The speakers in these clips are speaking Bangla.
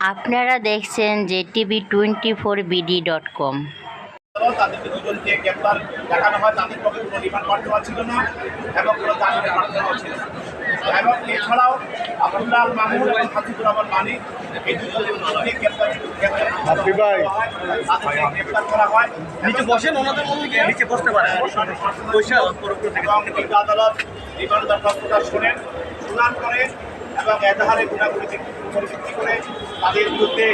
আপনারা দেখছেন যে TV twenty four BD dot com. তাদেরকে দুজনকে গ্রেপ্তার দেখানো হয় তাদের পক্ষে কোনো রিমান্ড পাঠানো ছিল না এবং কোনো জামিনের পাঠানো ছিল এবং এছাড়াও আবদুল্লাহ আল এবং হাসিবুর রহমান মানিক এই দুজনকে দুজনকে গ্রেপ্তার গ্রেপ্তার করা হয়। তাদেরকে গ্রেপ্তার করা হয় নিচে বসেন ওনাদের মধ্যে নিচে বসতে পারেন পয়সা আদালত রিমান্ড দরখাস্তটা শোনেন শোনার পরে এবং এজাহারে গুণাগুলি পরিবৃত্তি করে তাদের বিরুদ্ধে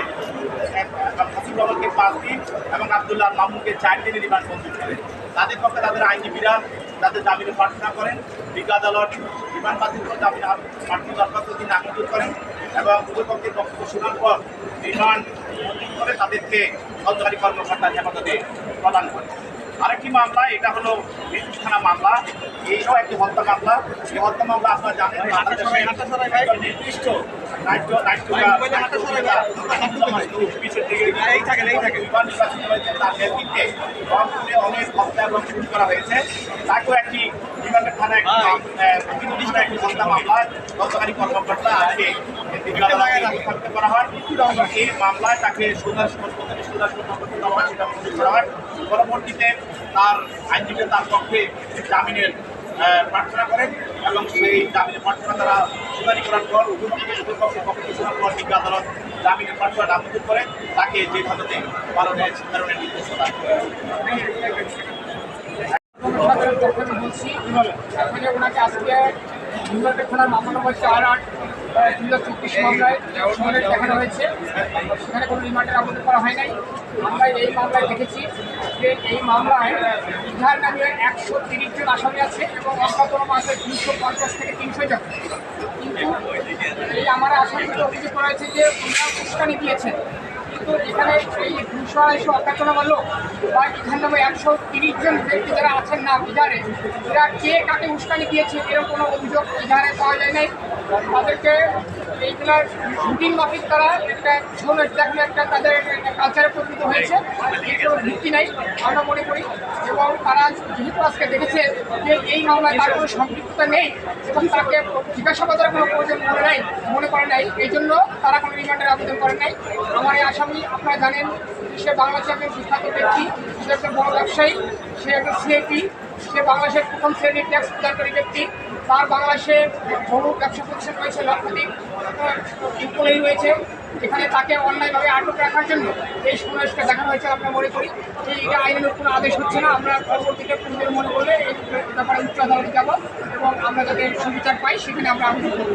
হাসিব রহমানকে পাঁচ দিন এবং আবদুল্লাহ মামুনকে চার দিনের রিমান্ড মঞ্জুর করেন তাদের পক্ষে তাদের আইনজীবীরা তাদের জামিনে প্রার্থনা করেন। বিজ্ঞ আদালত রিমান্ড বাতিল করে জামিন প্রার্থনা দরখাস্ত দিন নামঞ্জুর করেন এবং উভয় পক্ষের বক্তব্য শোনার পর রিমান্ড করে তাদেরকে সরকারি কর্মকর্তা হেফাজতে প্রদান করেন। আরেকটি মামলা এটা হলো থানা মামলা এইটাও একটি হত্যা মামলা এই হত্যা মামলা আপনারা জানেন নির্দিষ্ট পিছের দিকে তার নেতৃত্বে রংপুরে অনেক হত্যা এবং শুরু করা হয়েছে তাকেও একটি বিভাগের থানা একটি বিভিন্ন থানা হত্যা মামলায় তদন্তকারী কর্মকর্তা আজকে করা হয় এই মামলায় তাকে সুদাস সুদাস করতে হয় সেটা করা হয় পরবর্তীতে তার আইনজীবী তার পক্ষে জামিনের প্রার্থনা করেন এবং সেই জামিনের প্রার্থনা তারা শুনানি করার পর উভয়পক্ষের উভয়পক্ষের পক্ষে শোনার পর বিজ্ঞ আদালত জামিনের প্রার্থনা নামঞ্জুর করে তাকে যে হাজতে পালনের ধরনের নির্দেশ প্রদান করে বলছি ওনাকে আজকে নিউইয়র্কের থানার মামলা নম্বর চার আট দুই হাজার চব্বিশ মামলায় দেখানো হয়েছে। সেখানে কোনো রিমান্ডের আবেদন করা হয় নাই। আমরা এই মামলায় দেখেছি যে এই মামলায় ইধার নামে একশো তিরিশ জন আসামি আছে এবং অজ্ঞাতন আছে দুশো পঞ্চাশ থেকে তিনশো জন। কিন্তু এই আমার আসামিকে অভিযোগ করা হয়েছে যে ওনারা উস্কানি দিয়েছেন। কিন্তু এখানে এই দুশো আড়াইশো অজ্ঞাতনামা লোক বা এখানে একশো তিরিশ জন ব্যক্তি যারা আছেন না বিহারে এরা কে কাকে উস্কানি দিয়েছে এরকম কোনো অভিযোগ বিহারে পাওয়া যায় নাই। তাদেরকে এইগুলার রুটিন মাফিক তারা একটা ঝোল দেখলে একটা তাদের কালচারে পরিণত হয়েছে। ভিত্তি নাই, আমরা মনে করি। এবং তারা যেহেতু আজকে দেখেছে যে এই মামলায় তার কোনো সম্পৃক্ততা নেই, এবং তাকে জিজ্ঞাসাবাদের কোনো প্রয়োজন মনে নাই, মনে করে নাই, এই জন্য তারা কোনো রিমান্ডের আবেদন করেন নাই। আমার এই আসামি, আপনারা জানেন, সে বাংলাদেশের একজন বিখ্যাত ব্যক্তি, সে একজন বড় ব্যবসায়ী, সে একজন সিআইপি সে বাংলাদেশের প্রথম শ্রেণির ট্যাক্স প্রদানকারী ব্যক্তি। তার বাংলাদেশে বহু ব্যবসা প্রতিষ্ঠান রয়েছে, লক্ষাধিক এমপ্লয়ি রয়েছে। এখানে তাকে অন্যায়ভাবে আটক রাখার জন্য এই সমাবেশটা দেখানো হয়েছে, আমরা মনে করি। এটা আইনের কোনো আদেশ হচ্ছে না, আমরা পরবর্তীতে পুলিশের মনে করলে এই ব্যাপারে উচ্চ আদালতে যাব এবং আমরা যাতে সুবিচার পাই, সেখানে আমরা আবেদন করব।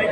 এই